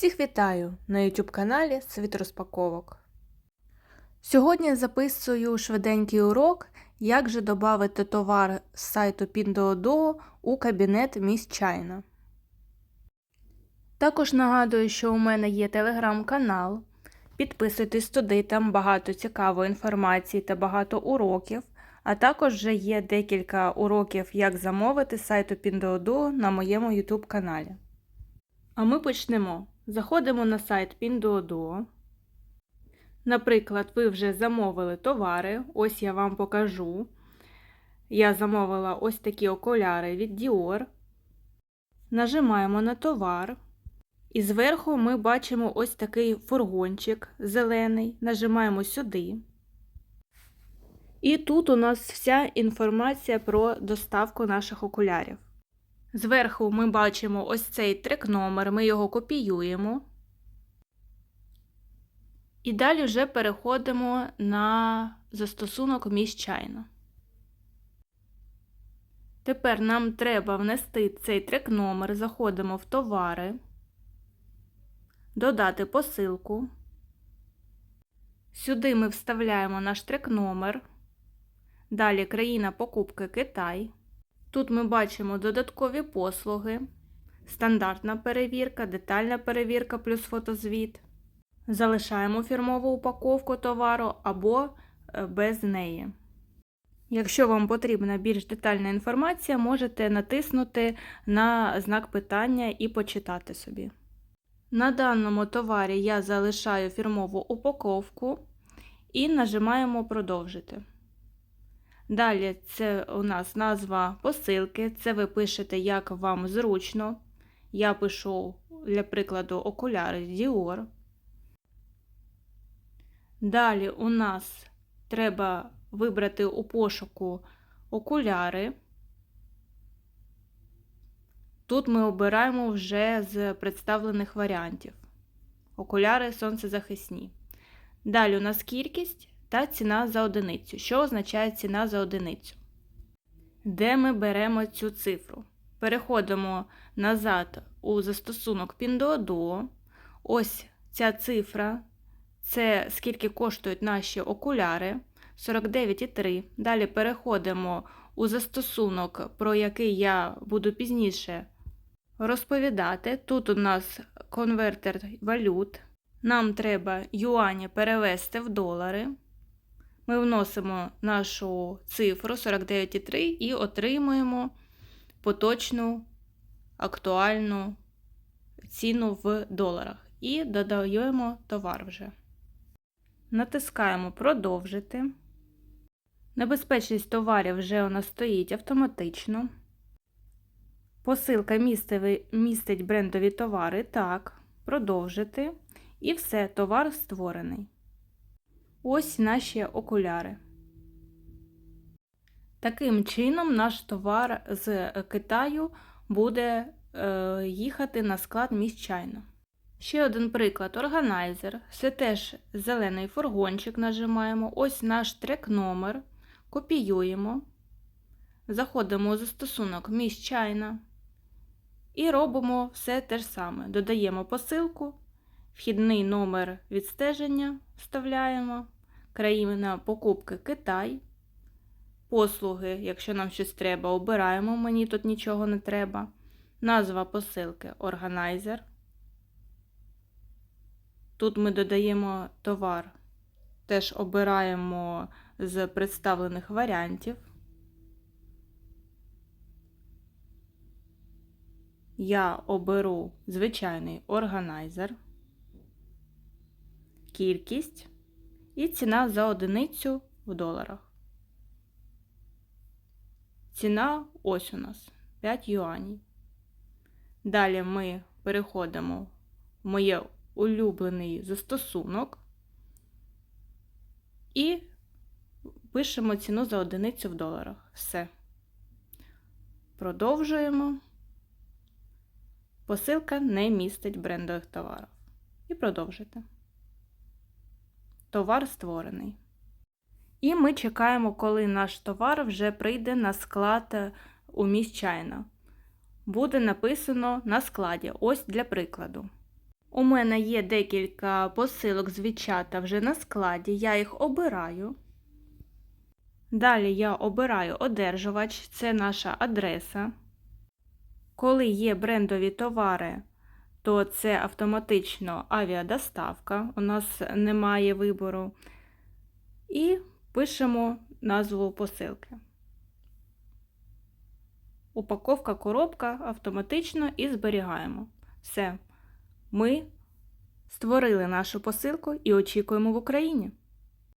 Всіх вітаю на YouTube каналі Світ розпаковок. Сьогодні записую швиденький урок, як же додати товар з сайту Pinduoduo у кабінет Міс Чайна. Також нагадую, що у мене є телеграм-канал. Підписуйтесь туди, там багато цікавої інформації та багато уроків. А також вже є декілька уроків, як замовити сайту Pinduoduo на моєму YouTube каналі. А ми почнемо. Заходимо на сайт Pinduoduo. Наприклад, ви вже замовили товари, ось я вам покажу. Я замовила ось такі окуляри від Dior. Нажимаємо на товар. І зверху ми бачимо ось такий фургончик зелений. Нажимаємо сюди. І тут у нас вся інформація про доставку наших окулярів. Зверху ми бачимо ось цей трек-номер, ми його копіюємо. І далі вже переходимо на застосунок Міс Чайна. Тепер нам треба внести цей трек-номер, заходимо в товари, додати посилку. Сюди ми вставляємо наш трек-номер. Далі країна покупки Китай. Тут ми бачимо додаткові послуги, стандартна перевірка, детальна перевірка плюс фотозвіт. Залишаємо фірмову упаковку товару або без неї. Якщо вам потрібна більш детальна інформація, можете натиснути на знак питання і почитати собі. На даному товарі я залишаю фірмову упаковку і нажимаємо Продовжити. Далі це у нас назва посилки, це ви пишете, як вам зручно. Я пишу, для прикладу, окуляри Dior. Далі у нас треба вибрати у пошуку окуляри. Тут ми обираємо вже з представлених варіантів. Окуляри сонцезахисні. Далі у нас кількість та ціна за одиницю. Що означає ціна за одиницю? Де ми беремо цю цифру? Переходимо назад у застосунок Pinduoduo. Ось ця цифра це скільки коштують наші окуляри 49,3. Далі переходимо у застосунок, про який я буду пізніше розповідати. Тут у нас конвертер валют. Нам треба юані перевести в долари. Ми вносимо нашу цифру 49,3 і отримуємо поточну актуальну ціну в доларах. І додаємо товар вже. Натискаємо Продовжити. Небезпечність товарів вже у нас стоїть автоматично. Посилка містить брендові товари. Так, продовжити. І все, товар створений. Ось наші окуляри. Таким чином, наш товар з Китаю буде е, їхати на склад міщайно. Ще один приклад органайзер. Це теж зелений фургончик нажимаємо. Ось наш трек-номер. Копіюємо. Заходимо у застосунок міщайна. І робимо все те ж саме. Додаємо посилку, вхідний номер відстеження вставляємо, країна покупки Китай. Послуги, якщо нам щось треба, обираємо, мені тут нічого не треба. Назва посилки органайзер. Тут ми додаємо товар, теж обираємо з представлених варіантів. Я оберу звичайний органайзер, кількість і ціна за одиницю в доларах. Ціна ось у нас 5 юанів. Далі ми переходимо в моє улюблений застосунок і пишемо ціну за одиницю в доларах. Все. Продовжуємо. Посилка не містить брендових товарів. І продовжити. Товар створений. І ми чекаємо, коли наш товар вже прийде на склад у міс Чайна. Буде написано на складі. Ось для прикладу. У мене є декілька посилок з Вічата вже на складі, я їх обираю. Далі я обираю одержувач, це наша адреса. Коли є брендові товари, то це автоматично авіадоставка, у нас немає вибору. І пишемо назву посилки. Упаковка, коробка автоматично і зберігаємо. Все. Ми створили нашу посилку і очікуємо в Україні.